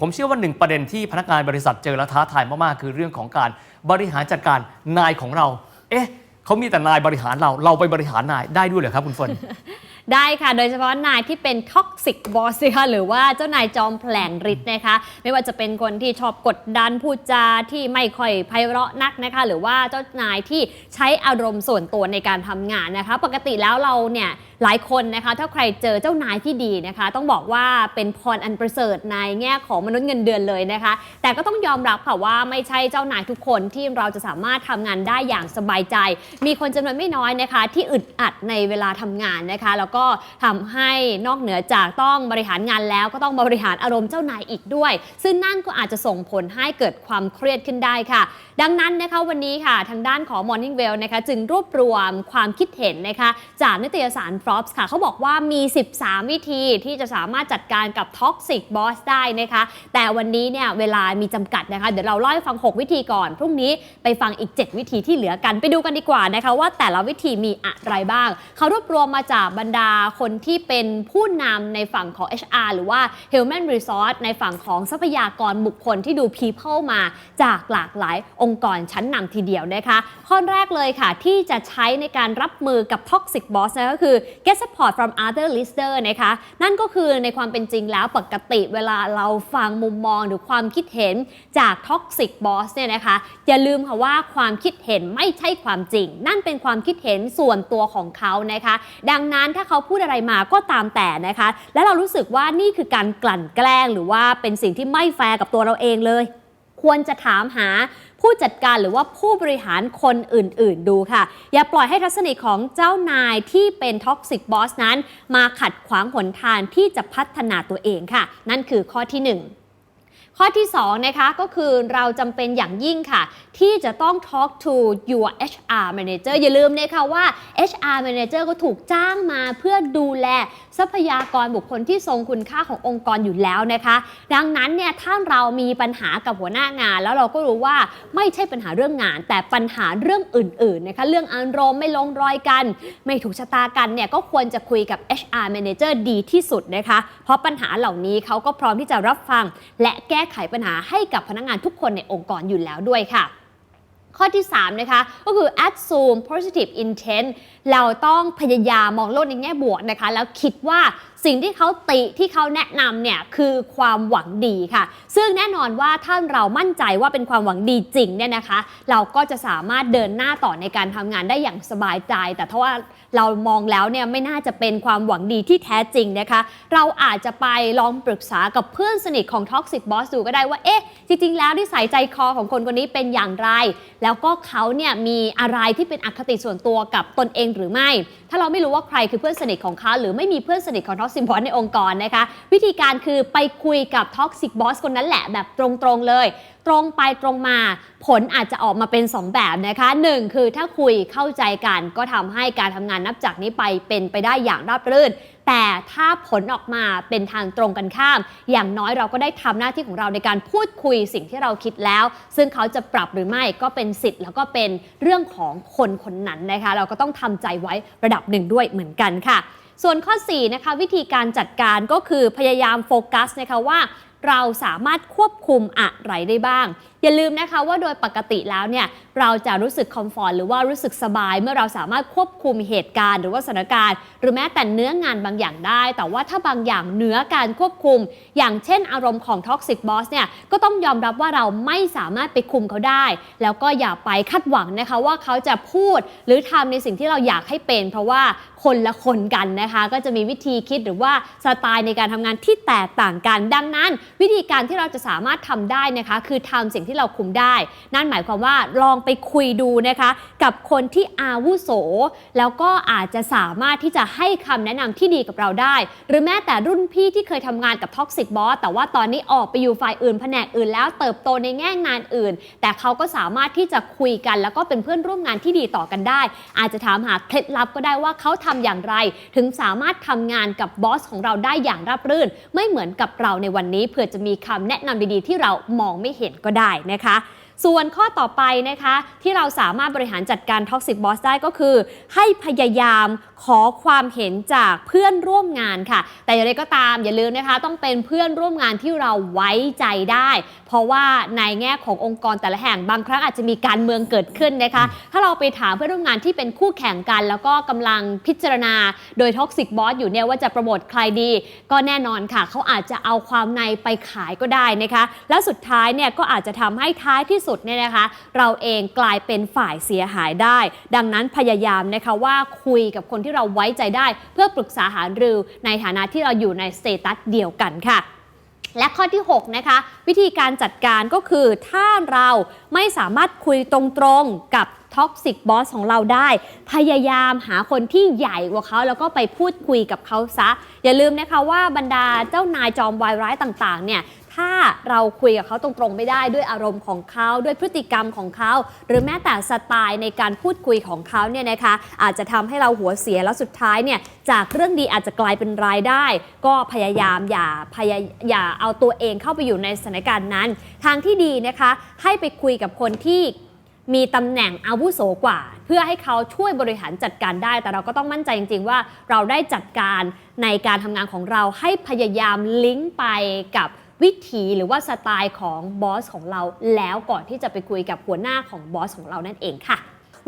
ผมเชื่อว่าหนึ่งประเด็นที่พนักงานบริษัทเจอและท้าทายมากๆคือเรื่องของการบริหารจัดการนายของเรา เอ๊ะเขามีแต่นายบริหารเราเราไปบริหารนายได้ด้วยเหรอครับคุณเฟิร์นได้ค่ะ โดยเฉพาะนายที่เป็นท็อกซิกบอสนะคะหรือว่าเจ้านายจอมแผลงฤทธิ์นะคะ ไม่ว่าจะเป็นคนที่ชอบกดดันพูดจาที่ไม่ค่อยไพเราะนักนะคะ หรือว่าเจ้านายที่ใช้อารมณ์ส่วนตัวในการทำงานนะคะ ปกติแล้วเราเนี่ย หลายคนนะคะถ้าใครเจอเจ้านายที่ดีนะคะ ต้องบอกว่าเป็นพรอันประเสริฐในแง่ของมนุษย์เงินเดือนเลยนะคะ แต่ก็ต้องยอมรับค่ะว่าไม่ใช่เจ้านายทุกคนที่เราจะสามารถทำงานได้อย่างสบายใจ มีคนจำนวนไม่น้อยนะคะ ที่อึดอัดในเวลาทำงานนะคะ แล้วก็ทำให้นอกเหนือจากต้องบริหารงานแล้วก็ต้องบริหารอารมณ์เจ้านายอีกด้วย ซึ่งนั่นก็อาจจะส่งผลให้เกิดความเครียดขึ้นได้ค่ะ ดังนั้นนะคะวันนี้ค่ะทางด้านของ Morning Well นะคะจึงรวบรวมความคิดเห็นนะคะจากนิตยสาร Forbes ค่ะเขาบอกว่ามี 13 วิธีที่จะสามารถจัดการกับ Toxic Boss ได้นะคะ แต่วันนี้เนี่ยเวลามีจำกัดนะคะ เดี๋ยวเราเล่าให้ฟัง 6 วิธีก่อน พรุ่งนี้ไปฟังอีก 7 วิธีที่เหลือกันไปดูกันดีกว่านะคะว่าแต่ละวิธีมีอะไรบ้าง เขารวบรวมมาจากบรรดาคนที่เป็นผู้นำในฝั่งของ HR หรือว่า Human Resource ในฝั่งของทรัพยากรบุคคลที่ดู People มาจากหลากหลายองค์กรชั้นนำทีเดียวนะคะ ข้อแรกเลยค่ะที่จะใช้ในการรับมือกับ Toxic Boss นะก็คือ get support from other listener นะคะ นั่นก็คือในความเป็นจริงแล้วปกติเวลาเราฟังมุมมองหรือความคิดเห็นจาก Toxic Boss เนี่ยนะคะ อย่าลืมค่ะว่าความคิดเห็นไม่ใช่ความจริง นั่นเป็นความคิดเห็นส่วนตัวของเขานะคะ ดังนั้นถ้าเขาพูดอะไรมาก็ตามแต่นะคะ และเรารู้สึกว่านี่คือการกลั่นแกล้งหรือว่าเป็นสิ่งที่ไม่แฟร์กับตัวเราเองเลย ควรจะถามหาผู้จัดการหรือว่าผู้บริหารคนอื่น ๆ ดูค่ะ อย่าปล่อยให้ทัศนีของเจ้านายที่เป็นท็อกซิกบอสนั้น มาขัดขวางหนทางที่จะพัฒนาตัวเองค่ะ นั่นคือข้อที่ 1 ข้อที่2นะคะก็คือเราจำเป็นอย่างยิ่งค่ะ ที่จะต้อง talk to your HR manager อย่าลืมนะคะว่า HR manager ก็ถูกจ้างมาเพื่อดูแลทรัพยากรบุคคลที่ทรงคุณค่าขององค์กรอยู่แล้วนะคะ ดังนั้นเนี่ยถ้าเรามีปัญหากับหัวหน้างาน แล้วเราก็รู้ว่าไม่ใช่ปัญหาเรื่องงาน แต่ปัญหาเรื่องอื่นๆนะคะเรื่องอารมณ์ไม่ลงรอยกัน ไม่ถูกชะตากันเนี่ยก็ควรจะคุยกับ HR manager ดีที่สุดนะคะ เพราะปัญหาเหล่านี้เขาก็พร้อมที่จะรับฟังและแก้ไขปัญหาให้กับพนักงานทุกคนในองค์กรอยู่แล้วด้วยค่ะข้อที่ 3 นะคะ ก็คือ assume positive intent เราต้องพยายามมองโลกในแง่บวกนะคะ แล้วคิดว่า สิ่งที่เขาติที่เขาแนะนำเนี่ยคือความหวังดีค่ะ ซึ่งแน่นอนว่าถ้าเรามั่นใจว่าเป็นความหวังดีจริงเนี่ยนะคะ เราก็จะสามารถเดินหน้าต่อในการทำงานได้อย่างสบายใจ แต่ถ้าว่าเรามองแล้วเนี่ยไม่น่าจะเป็นความหวังดีที่แท้จริงนะคะ เราอาจจะไปลองปรึกษากับเพื่อนสนิทของ Toxic Boss ดูก็ได้ว่า เอ๊ะ จริง ๆ แล้วนิสัยใจคอของคนคนนี้เป็นอย่างไร แล้วก็เขาเนี่ยมีอะไรที่เป็นอคติส่วนตัวกับตนเองหรือไม่ ถ้าเราไม่รู้ว่าใครคือเพื่อนสนิทของเขาหรือไม่มีเพื่อนสนิทของท็อก Toxic Boss ในองค์กรนะคะ วิธีการคือไปคุยกับ Toxic Boss คนนั้นแหละแบบตรงๆเลย ตรงไปตรงมาผลอาจจะออกมาเป็น 2 แบบนะคะ 1 คือถ้าคุยเข้าใจกันก็ทำให้การทำงานนับจากนี้ไปเป็นไปได้อย่างราบรื่น แต่ถ้าผลออกมาเป็นทางตรงกันข้าม อย่างน้อยเราก็ได้ทำหน้าที่ของเราในการพูดคุยสิ่งที่เราคิดแล้ว ซึ่งเขาจะปรับหรือไม่ก็เป็นสิทธิ์แล้วก็เป็นเรื่องของคนคนนั้นนะคะ เราก็ต้องทำใจไว้ระดับหนึ่งด้วยเหมือนกันค่ะ ส่วนข้อ4นะคะวิธีการจัดการก็คือพยายามโฟกัสนะคะว่าเราสามารถควบคุมอะไรได้บ้าง อย่าลืมนะคะว่าโดยปกติแล้วเนี่ยเราจะรู้สึกคอมฟอร์ตหรือว่ารู้สึกสบาย เมื่อเราสามารถควบคุมเหตุการณ์หรือว่าสถานการณ์ หรือแม้แต่เนื้องานบางอย่างได้ แต่ว่าถ้าบางอย่างเหนือการควบคุม อย่างเช่นอารมณ์ของท็อกซิกบอสเนี่ยก็ต้องยอมรับว่าเราไม่สามารถไปคุมเขาได้ แล้วก็อย่าไปคาดหวังนะคะว่าเขาจะพูดหรือทำในสิ่งที่เราอยากให้เป็น เพราะว่าคนละคนกันนะคะ ก็จะมีวิธีคิดหรือว่าสไตล์ในการทำงานที่แตกต่างกัน ดังนั้น วิธีการที่เราจะสามารถทำได้นะคะ คือทำสิ่งที่เราคุมได้ นั่นหมายความว่าลองไปคุยดูนะคะ กับคนที่อาวุโส แล้วก็อาจจะสามารถที่จะให้คำแนะนำที่ดีกับเราได้ หรือแม้แต่รุ่นพี่ที่เคยทำงานกับท็อกซิกบอสแต่ว่าตอนนี้ออกไปอยู่ฝ่ายอื่นแผนกอื่นแล้วเติบโตในแง่งานอื่น แต่เขาก็สามารถที่จะคุยกัน แล้วก็เป็นเพื่อนร่วมงานที่ดีต่อกันได้ อาจจะถามหาเคล็ดลับก็ได้ว่าเขาทำอย่างไร ถึงสามารถทำงานกับบอสของเราได้อย่างราบรื่น ไม่เหมือนกับเราในวันนี้เผื่อจะมีคำแนะนำดีๆ ที่เรามองไม่เห็นก็ได้นะคะ ส่วนข้อต่อไปนะคะ ที่เราสามารถบริหารจัดการท็อกซิ b บอสได้ก็คือ ให้พยายามขอความเห็นจากเพื่อนร่วมงานค่ะ แต่อย่างไรก็ตามอย่าลืมนะคะ ต้องเป็นเพื่อนร่วมงานที่เราไว้ใจได้ เพราะว่าในแง่ขององค์กรแต่ละแห่งบางครั้งอาจจะมีการเมืองเกิดขึ้นนะคะ ถ้าเราไปถามเพื่อนร่วมงานที่เป็นคู่แข่งกัน แล้วก็กำลังพิจารณา โดยท็อกซิ b บอสอยู่เนี่ยว่าจะโปรโมทใครดี ก็แน่นอนค่ะเขาอาจจะเอาความในไปขายก็ได้นะคะ และสุดท้ายเนี่ยก็อาจจะทำให้ท้ายที่สุดสุดเนี่ยนะคะ เราเองกลายเป็นฝ่ายเสียหายได้ ดังนั้นพยายามนะคะว่าคุยกับคนที่เราไว้ใจได้ เพื่อปรึกษาหารือในฐานะที่เราอยู่ในสเตตัสเดียวกันค่ะและข้อที่ 6 นะคะ วิธีการจัดการก็คือถ้าเราไม่สามารถคุยตรงๆกับท็อกซิกบอสของเราได้ พยายามหาคนที่ใหญ่กว่าเขาแล้วก็ไปพูดคุยกับเขาซะ อย่าลืมนะคะว่าบรรดาเจ้านายจอมวายร้ายต่างๆเนี่ย ถ้าเราคุยกับเขาตรงๆไม่ได้ด้วยอารมณ์ของเขาด้วยพฤติกรรมของเขา หรือแม้แต่สไตล์ในการพูดคุยของเขาเนี่ยนะคะอาจจะทำให้เราหัวเสียแล้วสุดท้ายเนี่ยจากเรื่องดีอาจจะกลายเป็นรายได้ ก็พยายามอย่าพยายอย่าเอาตัวเองเข้าไปอยู่ในสถานการณ์นั้น ทางที่ดีนะคะให้ไปคุยกับคนที่มีตำแหน่งอาวุโสกว่า เพื่อให้เขาช่วยบริหารจัดการได้ แต่เราก็ต้องมั่นใจจริง ๆ ว่าเราได้จัดการในการทำงานของเราให้พยายามลิงก์ไปกับ วิถีหรือว่าสไตล์ของบอสของเรา แล้วก่อนที่จะไปคุยกับหัวหน้าของบอสของเรานั่นเองค่ะ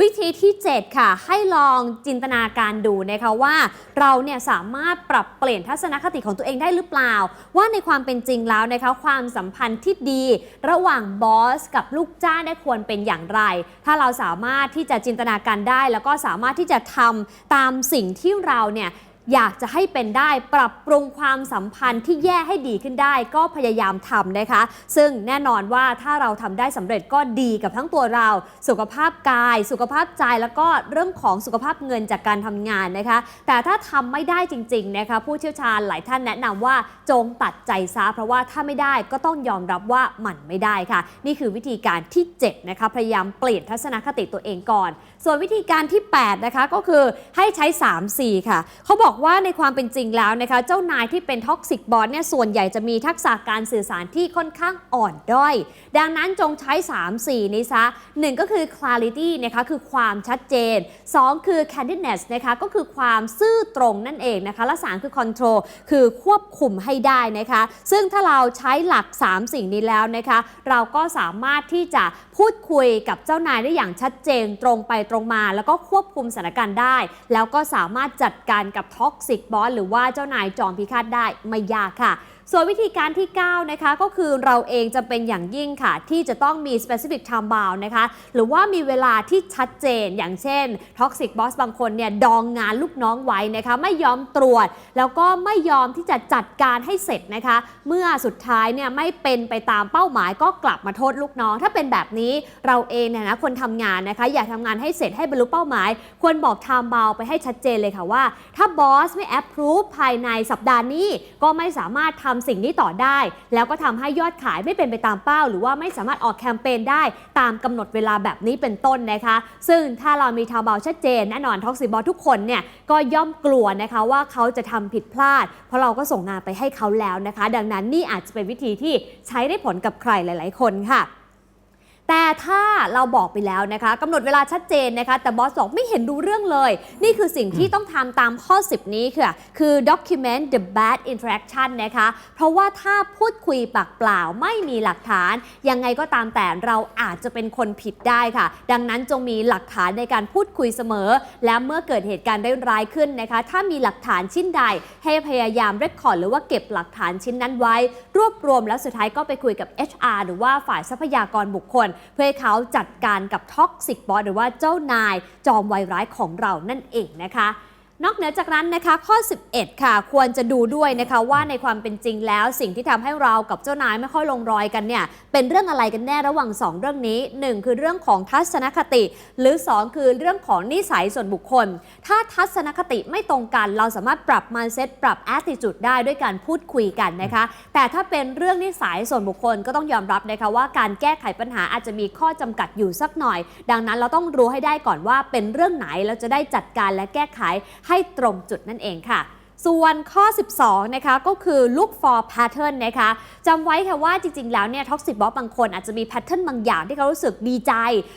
วิธีที่ 7 ค่ะ ให้ลองจินตนาการดูนะคะว่า เราเนี่ยสามารถปรับเปลี่ยนทัศนคติของตัวเองได้หรือเปล่า ว่าในความเป็นจริงแล้วนะคะความสัมพันธ์ที่ดี ระหว่างบอสกับลูกจ้างได้ควรเป็นอย่างไร ถ้าเราสามารถที่จะจินตนาการได้ แล้วก็สามารถที่จะทำตามสิ่งที่เราเนี่ย อยากจะให้เป็นได้ปรับปรุงความสัมพันธ์ที่แย่ให้ดีขึ้นได้ก็พยายามทำนะคะ ซึ่งแน่นอนว่าถ้าเราทำได้สำเร็จก็ดีกับทั้งตัวเรา สุขภาพกาย สุขภาพใจแล้วก็เรื่องของสุขภาพเงินจากการทำงานนะคะ แต่ถ้าทำไม่ได้จริงๆนะคะผู้เชี่ยวชาญหลายท่านแนะนำว่าจงตัดใจซะเพราะว่าถ้าไม่ได้ก็ต้องยอมรับว่ามันไม่ได้ค่ะ นี่คือวิธีการที่7นะคะพยายามเปลี่ยนทัศนคติตัวเองก่อน ส่วนวิธีการที่8นะคะก็คือให้ใช้3 4ค่ะเขาบอกว่าในความเป็นจริงแล้วนะคะ เจ้านายที่เป็นท็อกซิกบอสเนี่ยส่วนใหญ่จะมีทักษะการสื่อสารที่ค่อนข้างอ่อนด้อย ดังนั้นจงใช้ 3 4 นี้ซะ 1 ก็คือ clarity นะคะคือความชัดเจน 2 คือ candidness นะคะก็คือความซื่อตรงนั่นเองนะคะและ3คือ control คือควบคุมให้ได้นะคะ ซึ่งถ้าเราใช้หลัก 3 สิ่งนี้แล้วนะคะ เราก็สามารถที่จะพูดคุยกับเจ้านายได้อย่างชัดเจนตรงไปตรงมา แล้วก็ควบคุมสถานการณ์ได้ แล้วก็สามารถจัดการกับท็อกซิกบอสหรือว่าเจ้านายจอมพิฆาตได้ไม่ยากค่ะ ส่วนวิธีการที่ 9 นะคะ ก็คือเราเองจะเป็นอย่างยิ่งค่ะ ที่จะต้องมี specific time bound นะคะ หรือว่ามีเวลาที่ชัดเจนอย่างเช่น toxic boss บางคนเนี่ย ดองงานลูกน้องไว้นะคะ ไม่ยอมตรวจ แล้วก็ไม่ยอมที่จะจัดการให้เสร็จนะคะ เมื่อสุดท้ายเนี่ยไม่เป็นไปตามเป้าหมายก็กลับมาโทษลูกน้อง ถ้าเป็นแบบนี้เราเองเนี่ยนะคนทำงานนะคะ อยากทำงานให้เสร็จให้บรรลุเป้าหมาย ควรบอก time bound ไปให้ชัดเจนเลยค่ะว่า ถ้าบอสไม่ approve ภายในสัปดาห์นี้ก็ไม่สามารถทำสิ่งนี้ต่อได้ แล้วก็ทำให้ยอดขายไม่เป็นไปตามเป้า หรือว่าไม่สามารถออกแคมเปญได้ตามกำหนดเวลาแบบนี้เป็นต้นนะคะ ซึ่งถ้าเรามีทาวเบาชัดเจนแน่นอนท็อกซิบอลทุกคนเนี่ยก็ย่อมกลัวนะคะว่าเขาจะทำผิดพลาด เพราะเราก็ส่งงานไปให้เขาแล้วนะคะ ดังนั้นนี่อาจจะเป็นวิธีที่ใช้ได้ผลกับใครหลาย ๆ คนค่ะ แต่ถ้าเราบอกไปแล้วนะคะกำหนดเวลาชัดเจนนะคะ แต่บอสบอกไม่เห็นรู้เรื่องเลย นี่คือสิ่งที่ต้องทำตามข้อ 10 นี้ค่ะ คือ document the bad interaction นะคะ เพราะว่าถ้าพูดคุยปากเปล่าไม่มีหลักฐาน ยังไงก็ตามแต่เราอาจจะเป็นคนผิดได้ค่ะ ดังนั้นจงมีหลักฐานในการพูดคุยเสมอ และเมื่อเกิดเหตุการณ์ได้ร้ายขึ้นนะคะ ถ้ามีหลักฐานชิ้นใด ให้พยายามเรคคอร์ดหรือว่าเก็บหลักฐานชิ้นนั้นไว้ รวบรวมแล้วสุดท้ายก็ไปคุยกับ HR หรือว่าฝ่ายทรัพยากรบุคคลเพื่อให้เขาจัดการกับท็อกซิกบอสหรือว่าเจ้านายจอมไวร้ายของเรานั่นเองนะคะ นอกเหนือจากนั้นนะคะข้อ 11 ค่ะ ควรจะดูด้วยนะคะว่าในความเป็นจริงแล้วสิ่งที่ทำให้เรากับเจ้านายไม่ค่อยลงรอยกันเนี่ยเป็นเรื่องอะไรกันแน่ระหว่าง 2 เรื่องนี้ 1 คือเรื่องของทัศนคติ หรือ 2 คือเรื่องของนิสัยส่วนบุคคล ถ้าทัศนคติไม่ตรงกัน เราสามารถปรับ mindset ปรับ attitude ได้ด้วยการพูดคุยกันนะคะ แต่ถ้าเป็นเรื่องนิสัยส่วนบุคคลก็ต้องยอมรับนะคะว่าการแก้ไขปัญหาอาจจะมีข้อจำกัดอยู่สักหน่อย ดังนั้นเราต้องรู้ให้ได้ก่อนว่าเป็นเรื่องไหนเราจะได้จัดการและแก้ไขใให้ตรงจุดนั่นเองค่ะส่วนข้อ 12 นะคะก็คือ look for pattern นะคะจำไว้ค่ะว่าจริงๆ แล้วเนี่ย toxic boss บางคนอาจจะมี pattern บางอย่างที่เขารู้สึกดีใจ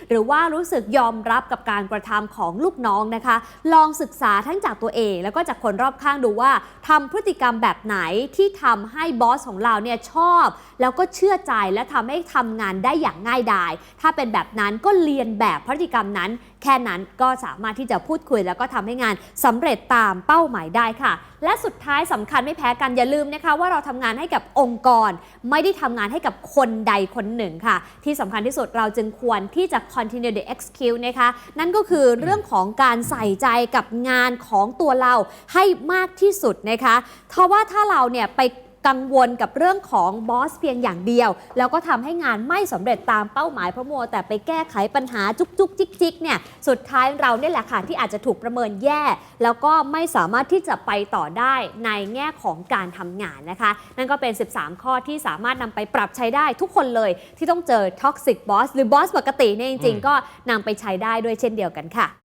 หรือว่ารู้สึกยอมรับกับการกระทำของลูกน้องนะคะ ลองศึกษาทั้งจากตัวเอง แล้วก็จากคนรอบข้างดูว่าทำพฤติกรรมแบบไหนที่ทำให้บอสของเราเนี่ยชอบ แล้วก็เชื่อใจและทำให้ทำงานได้อย่างง่ายดาย ถ้าเป็นแบบนั้นก็เรียนแบบพฤติกรรมนั้น แค่นั้นก็สามารถที่จะพูดคุยแล้วก็ทำให้งานสำเร็จตามเป้าหมายได้ค่ะ และสุดท้ายสำคัญไม่แพ้กันอย่าลืมนะคะ ว่าเราทำงานให้กับองค์กร ไม่ได้ทำงานให้กับคนใดคนหนึ่งค่ะ ที่สำคัญที่สุดเราจึงควรที่จะ continue the execute นะคะนั่นก็คือเรื่องของการใส่ใจกับงานของตัวเราให้มากที่สุดนะคะเพราะว่าถ้าเราเนี่ยไป กังวลกับเรื่องของบอสเพียงอย่างเดียว แล้วก็ทำให้งานไม่สำเร็จตามเป้าหมายเพราะมัวแต่ไปแก้ไขปัญหาจุกจุกจิกจิกเนี่ยสุดท้ายเราเนี่ยแหละค่ะที่อาจจะถูกประเมินแย่ แล้วก็ไม่สามารถที่จะไปต่อได้ในแง่ของการทำงานนะคะ นั่นก็เป็น 13 ข้อที่สามารถนำไปปรับใช้ได้ทุกคนเลยที่ต้องเจอท็อกซิกบอสหรือบอสปกติเนี่ยจริง ๆ ก็นำไปใช้ได้ด้วยเช่นเดียวกันค่ะ